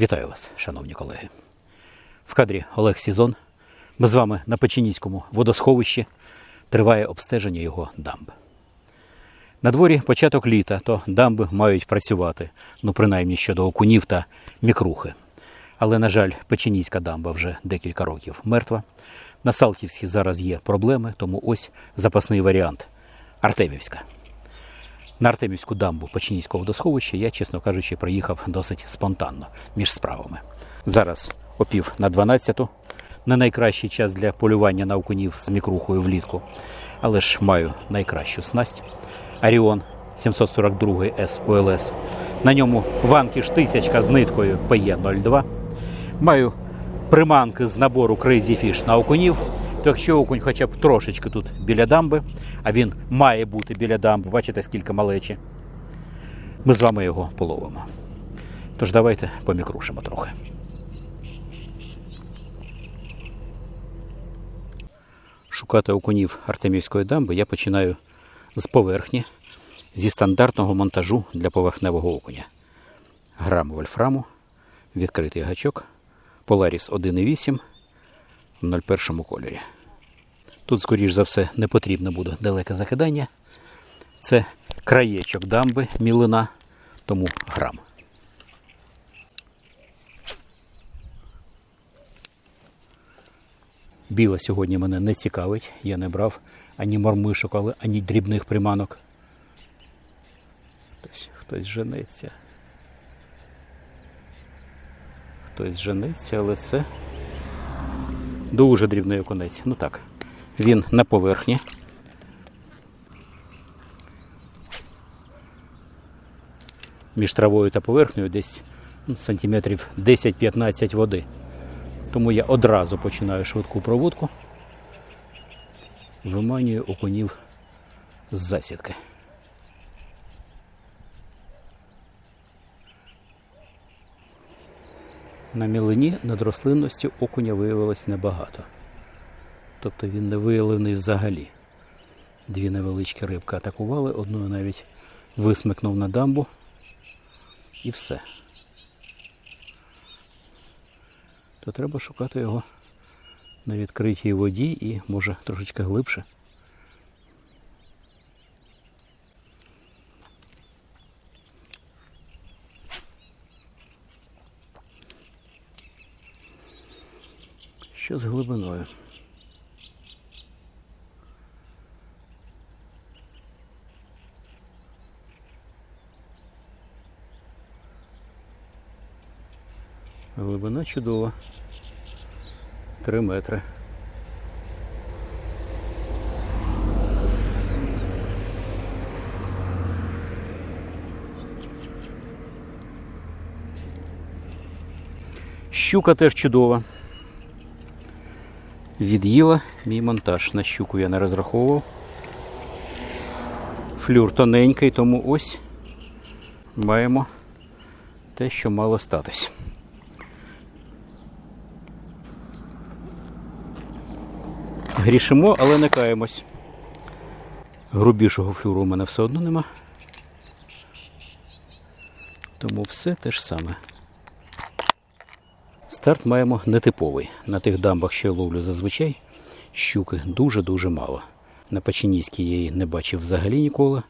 Вітаю вас, шановні колеги. В кадрі Олег Сізон. Ми з вами на Печеніському водосховищі. Триває обстеження його дамб. На дворі початок літа, то дамби мають працювати, ну принаймні щодо окунів та мікрухи. Але, на жаль, Печеніська дамба вже декілька років мертва. На Салтівській зараз є проблеми, тому ось запасний варіант Артемівська. На Артемівську дамбу Печенійського водосховища я, чесно кажучи, приїхав досить спонтанно між справами. Зараз опів на 12-ту. Не найкращий час для полювання на окунів з мікрухою влітку. Але ж маю найкращу снасть. Аріон 742 С ОЛС. На ньому ванкіш тисячка з ниткою ПЕ-02. Маю приманки з набору Crazy Fish на окунів. То якщо окунь хоча б трошечки тут біля дамби, а він має бути біля дамби, бачите, скільки малечі, ми з вами його половимо. Тож давайте помікрушимо трохи. Шукати окунів Артемівської дамби я починаю з поверхні, зі стандартного монтажу для поверхневого окуня. Грам вольфраму, відкритий гачок, Polaris 1.8 в 01 кольорі. Тут, скоріш за все, не потрібно буде далеке закидання. Це краєчок дамби мілина, тому грам. Біла сьогодні мене не цікавить. Я не брав ані мормишок, ані дрібних приманок. Хтось, хтось женеться. Хтось женеться, але це дуже дрібний окунець. Ну так, він на поверхні. Між травою та поверхнею десь ну, сантиметрів 10-15 води. Тому я одразу починаю швидку проводку. Виманюю окунів з засідки. На мілині надрослинності окуня виявилось небагато. Тобто він не виявлений взагалі. Дві невеличкі рибки атакували, одною навіть висмикнув на дамбу і все. То треба шукати його на відкритій воді і може трошечки глибше. Що з глибиною? Глибина чудова. Три метри. Щука теж чудова. Від'їла мій монтаж. На щуку я не розраховував. Флюр тоненький, тому ось маємо те, що мало статись. Грішимо, але не каємось. Грубішого флюру у мене все одно нема. Тому все те ж саме. Старт маємо нетиповий. На тих дамбах, що я ловлю зазвичай, щуки дуже-дуже мало. На Печеніській я її не бачив взагалі ніколи.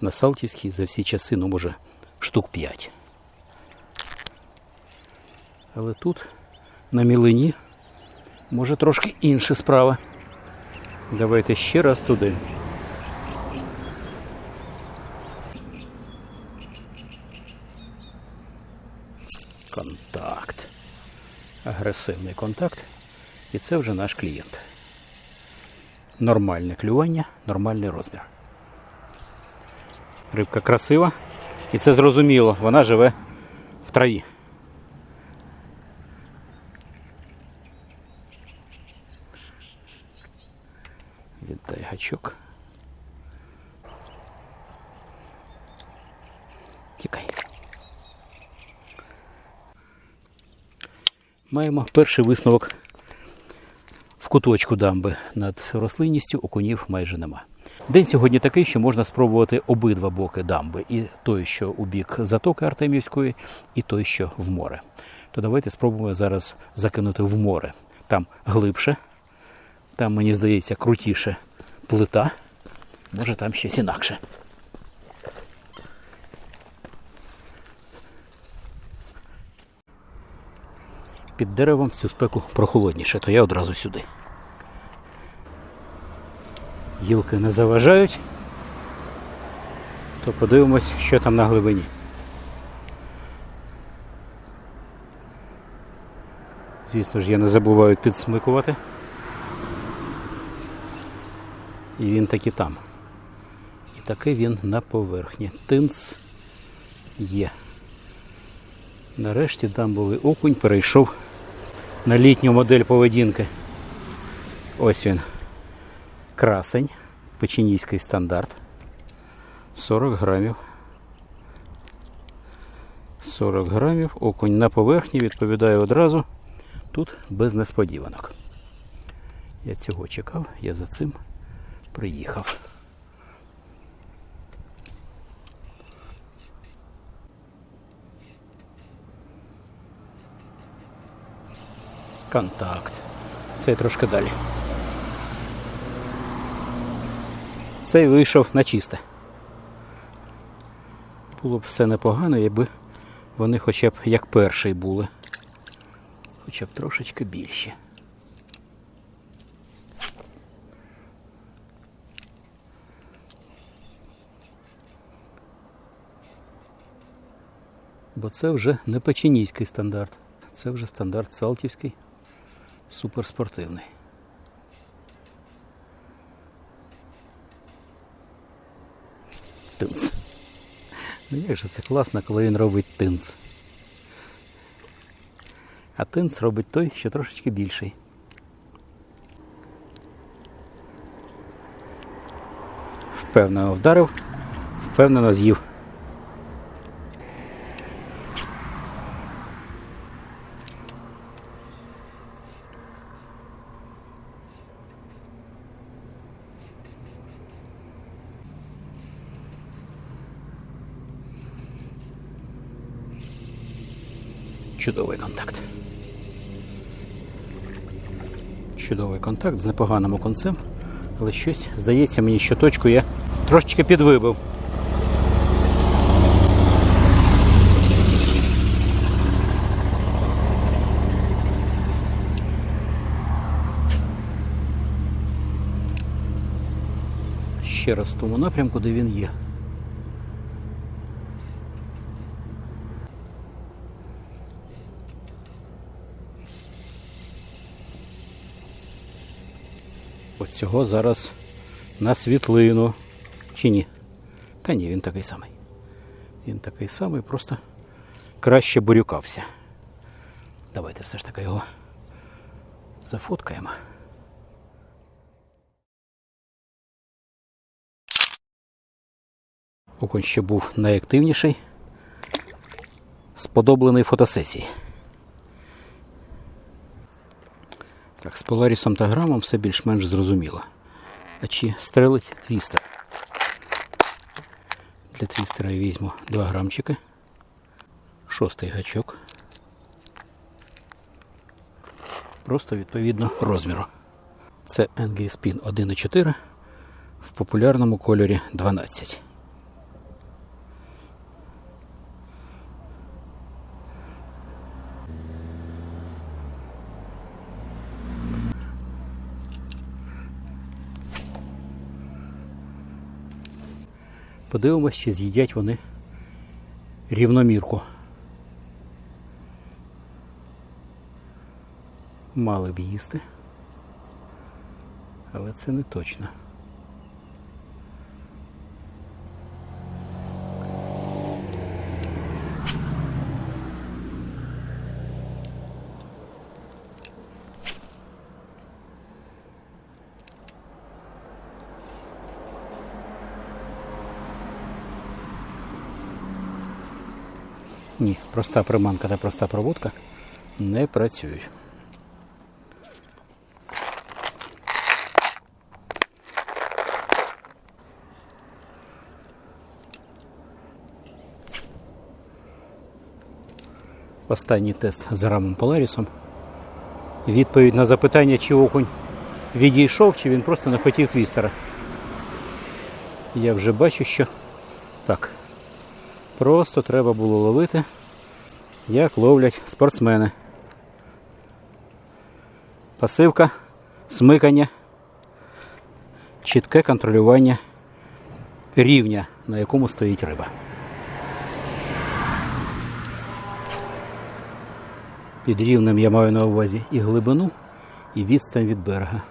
На Салтівській за всі часи, ну може, штук 5. Але тут, на мілині, може трошки інша справа. Давайте ще раз туди. Контакт. Агресивний контакт. І це вже наш клієнт. Нормальне клювання, нормальний розмір. Рибка красива. І це зрозуміло, вона живе в траві. Віддай гачок. Тікай. Маємо перший висновок в куточку дамби. Над рослинністю окунів майже нема. День сьогодні такий, що можна спробувати обидва боки дамби. І той, що у бік затоки Артемівської, і той, що в море. то давайте спробуємо зараз закинути в море. Там глибше, там, мені здається, крутіше плита. Може там щось інакше. Під деревом всю спеку прохолодніше, то я одразу сюди. Гілки не заважають, то подивимось, що там на глибині. Звісно ж, я не забуваю підсмикувати. І він таки там. І таки він на поверхні. Тинц є. Нарешті дамбовий окунь перейшов на літню модель поведінки. Ось він. Красень. Печенійський стандарт. 40 грамів. 40 грамів. Окунь на поверхні відповідає одразу. Тут без несподіванок. Я цього чекав, я за цим приїхав. Контакт. Цей трошки далі. Цей вийшов на чисте. Було б все непогано, якби вони хоча б як перший були. Хоча б трошечки більші. Бо це вже не печенійський стандарт, це вже стандарт Салтівський, суперспортивний. Тинц. Ну як же це класно, коли він робить тинц. А тинц робить той, що трошечки більший. Впевнено вдарив, впевнено з'їв. Чудовий контакт. Чудовий контакт з непоганим оконцем, але щось здається мені, що точку я трошечки підвибив. Ще раз в тому напрямку, де він є. Цього зараз на світлину. Чи ні? Та ні, він такий самий. Він такий самий, просто краще бурюкався. Давайте все ж таки його зафоткаємо. Окунь ще був найактивніший. Сподоблений фотосесії. Так, з Поларісом та грамом все більш-менш зрозуміло. А чи стрелить твістер? Для твістера я візьму 2 грамчики. Шостий гачок. Просто відповідно розміру. Це Angry Spin 1.4 в популярному кольорі 12. Подивимось, чи з'їдять вони рівномірку. Мали б їсти, але це не точно. Ні, проста приманка та проста проводка не працюють. Останній тест з рамом Поларісом. Відповідь на запитання, чи окунь відійшов, чи він просто не хотів твістера. Я вже бачу, що. Просто треба було ловити, як ловлять спортсмени. Пасивка, смикання, чітке контролювання рівня, на якому стоїть риба. Під рівнем я маю на увазі і глибину, і відстань від берега.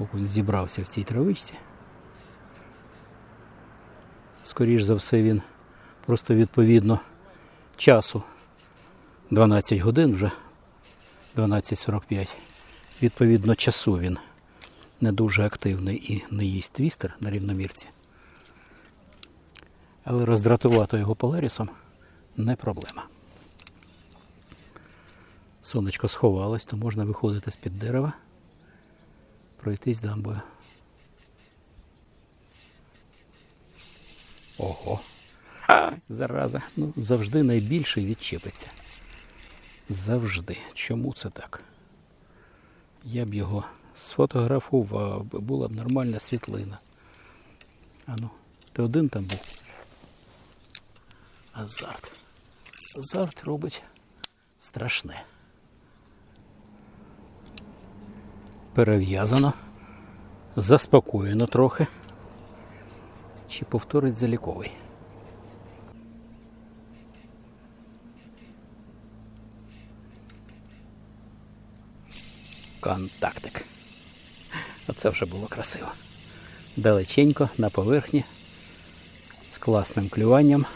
Окунь зібрався в цій травичці. Скоріш за все він просто відповідно часу 12 годин вже 12.45. Відповідно часу він не дуже активний і не їсть твістер на рівномірці. Але роздратувати його полерісом не проблема. Сонечко сховалось, то можна виходити з-під дерева, пройтись дамбою. Ого. А, зараза. Ну, завжди найбільший відчепиться. Завжди. Чому це так? Я б його сфотографував, була б нормальна світлина. Ану, ти один там був? Азарт. Азарт робить страшне. Перев'язано, заспокоєно трохи. Чи повторить заліковий? Контактик. Оце вже було красиво. Далеченько на поверхні, з класним клюванням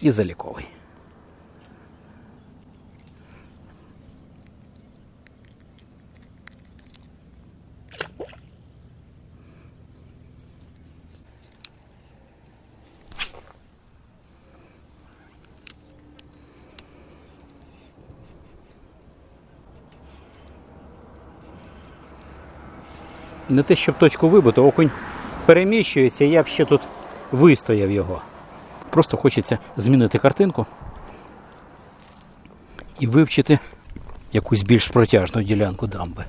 і заліковий. Не те, щоб точку вибито, окунь переміщується, я б ще тут вистояв його. Просто хочеться змінити картинку і вивчити якусь більш протяжну ділянку дамби.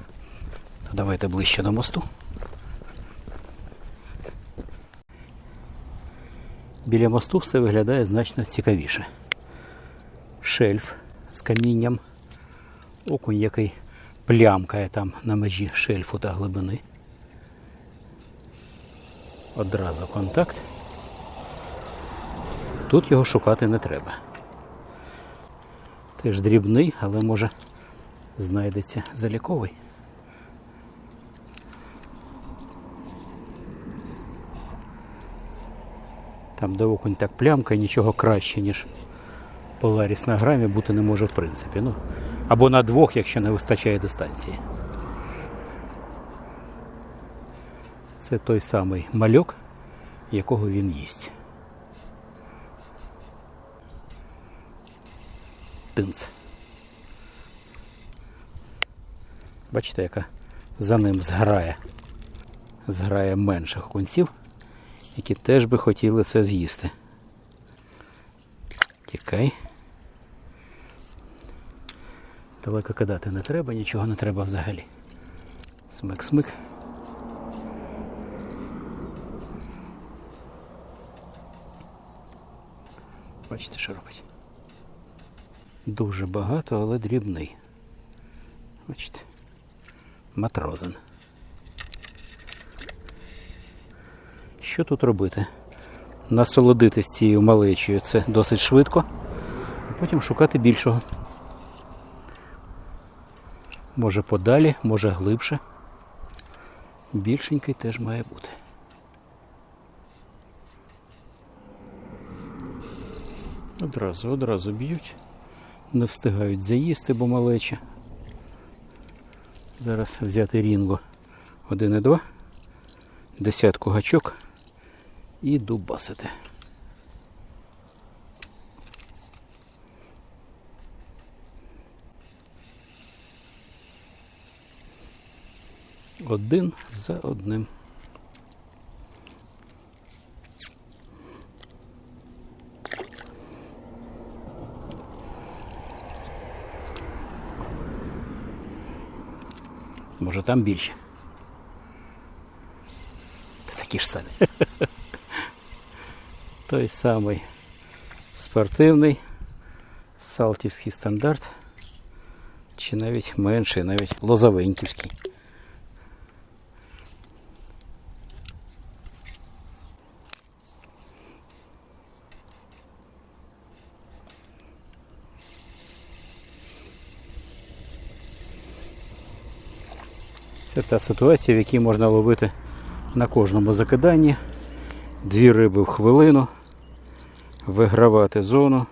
То давайте ближче до мосту. Біля мосту все виглядає значно цікавіше. Шельф з камінням, окунь, який плямкає там на межі шельфу та глибини. Одразу контакт. Тут його шукати не треба. Теж дрібний, але може знайдеться заліковий. Там, де окунь так плямка, і нічого краще, ніж Polaris на грамі бути не може в принципі. Ну, або на двох, якщо не вистачає дистанції. Це той самий мальок, якого він їсть. Тинц. Бачите, яка за ним зграє. Зграє менших кунців, які теж би хотіли це з'їсти. Тікай. Далеко кидати не треба, нічого не треба взагалі. Смик-смик. Бачите, що робить? Дуже багато, але дрібний. Бачите. Матрозин. Що тут робити? Насолодитись цією малечою це досить швидко, а потім шукати більшого. Може подалі, може глибше. Більшенький теж має бути. Одразу, одразу б'ють. Не встигають заїсти, бо малеча. Зараз взяти рінго 1,2, десятку гачок і дубасити. Один за одним. Може там більше. Та такі ж самі. Той самий спортивний салтівський стандарт. Чи навіть менший, навіть лозовеньківський. Це та ситуація, в якій можна ловити на кожному закиданні. Дві риби в хвилину, вигравати зону.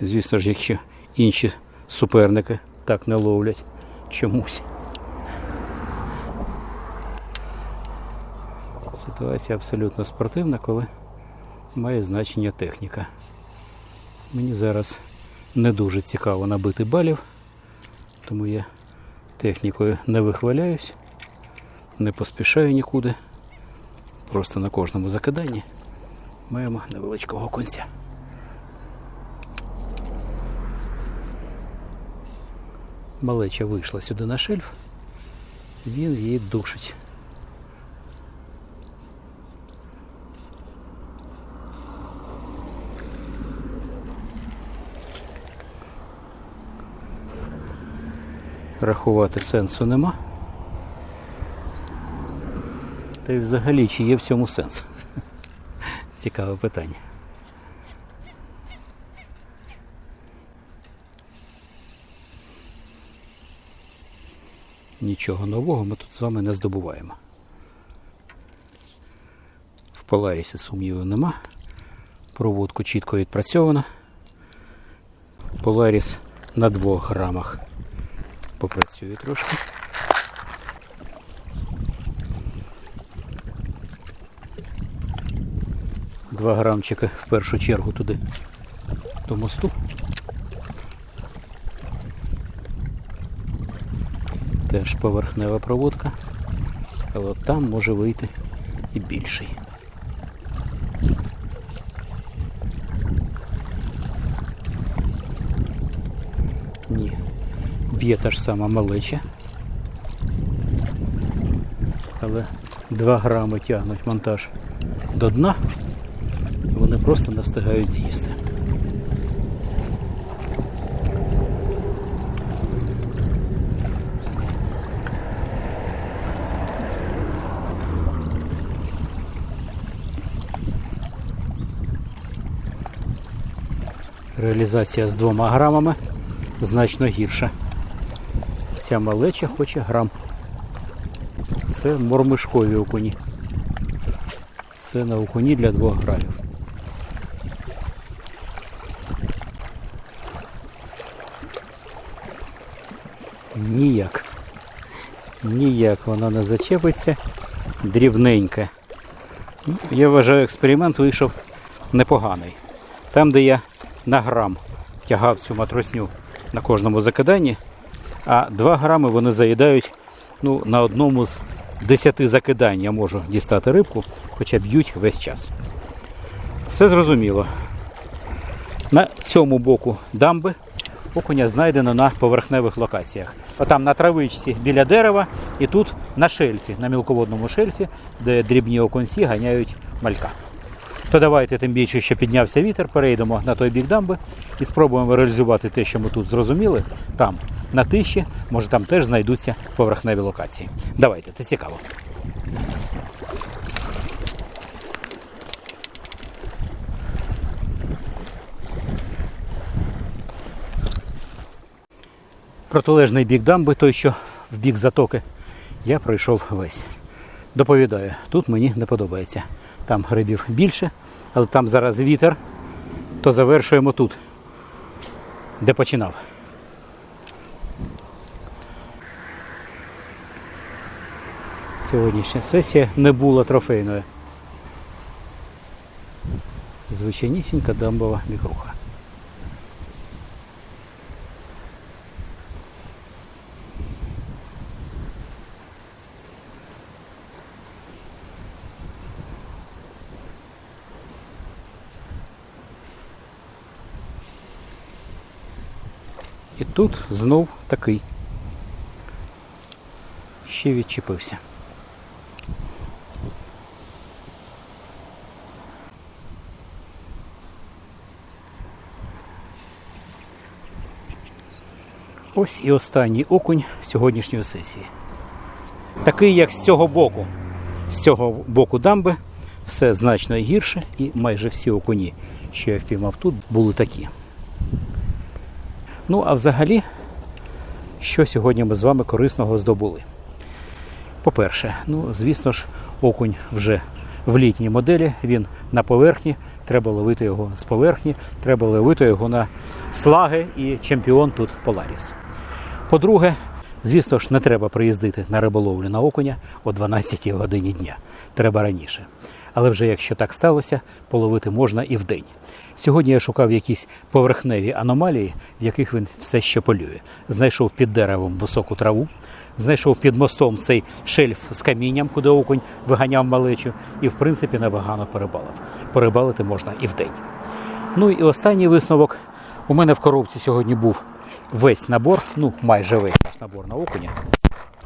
Звісно ж, якщо інші суперники так не ловлять чомусь. Ситуація абсолютно спортивна, коли має значення техніка. Мені зараз не дуже цікаво набити балів, тому я технікою не вихваляюсь, не поспішаю нікуди. Просто на кожному закиданні маємо невеличкого конця. Малеча вийшла сюди на шельф, він її душить. Рахувати сенсу нема. Та й взагалі, чи є в цьому сенс? Цікаве питання. Нічого нового ми тут з вами не здобуваємо. В Поларісі сумнівів нема. Проводку чітко відпрацьовано. Поларіс на двох грамах попрацює трошки. Два грамчика в першу чергу туди до мосту. Теж поверхнева проводка, але там може вийти і більший. Ні, б'є та ж сама малеча. Але 2 грами тягнуть монтаж до дна, вони просто не встигають з'їсти. Реалізація з двома грамами значно гірша. Ця малеча хоче грам. Це мормишкові окуні. Це на окуні для двох грамів. Ніяк. Ніяк вона не зачепиться. Дрібненька. Я вважаю, експеримент вийшов непоганий. Там, де я на грам тягав цю матросню на кожному закиданні, а 2 грами вони заїдають ну, на одному з 10 закидань я можу дістати рибку, хоча б'ють весь час. Все зрозуміло. На цьому боку дамби окуня знайдено на поверхневих локаціях. Отам на травичці біля дерева і тут на шельфі, на мілководному шельфі, де дрібні окунці ганяють малька. То давайте, тим більше, що піднявся вітер, перейдемо на той бік дамби і спробуємо реалізувати те, що ми тут зрозуміли. Там, на тиші, може там теж знайдуться поверхневі локації. Давайте, це цікаво. Протилежний бік дамби, той, що в бік затоки, я пройшов весь. Доповідаю, тут мені не подобається. Там грибів більше, але там зараз вітер, то завершуємо тут, де починав. Сьогоднішня сесія не була трофейною. Звичайнісінька дамбова мікруха. І тут знов такий. ще відчепився. Ось і останній окунь сьогоднішньої сесії. Такий, як з цього боку. З цього боку дамби все значно гірше, і майже всі окуні, що я впіймав тут, були такі. Ну, а взагалі, що сьогодні ми з вами корисного здобули? По-перше, ну, звісно ж, окунь вже в літній моделі, він на поверхні, треба ловити його з поверхні, треба ловити його на слаги і чемпіон тут Поларіс. По-друге, звісно ж, не треба приїздити на риболовлю на окуня о 12 годині дня. Треба раніше. Але вже якщо так сталося, половити можна і вдень. Сьогодні я шукав якісь поверхневі аномалії, в яких він все ще полює. Знайшов під деревом високу траву, знайшов під мостом цей шельф з камінням, куди окунь виганяв малечу, і в принципі небагано перебалив. Перебалити можна і вдень. Ну і останній висновок. У мене в коробці сьогодні був весь набор, ну майже весь наш набор на окуня.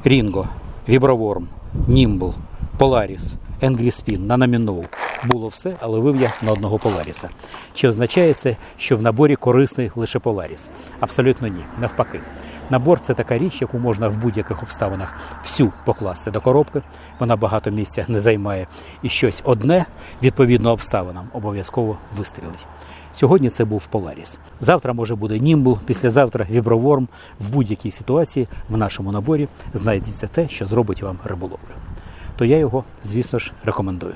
Рінго, Віброворм, Німбл, Поларіс, Енгріспін, Нанаміноу. Було все, але вив я на одного Поларіса. Чи означає це, що в наборі корисний лише Поларіс? Абсолютно ні. Навпаки. Набор це така річ, яку можна в будь-яких обставинах всю покласти до коробки. Вона багато місця не займає. І щось одне, відповідно обставинам, обов'язково вистрілить. Сьогодні це був Поларіс. Завтра може буде Німбл, післязавтра Віброворм. В будь-якій ситуації в нашому наборі знайдеться те, що зробить вам риболовлю. То я його, звісно ж, рекомендую.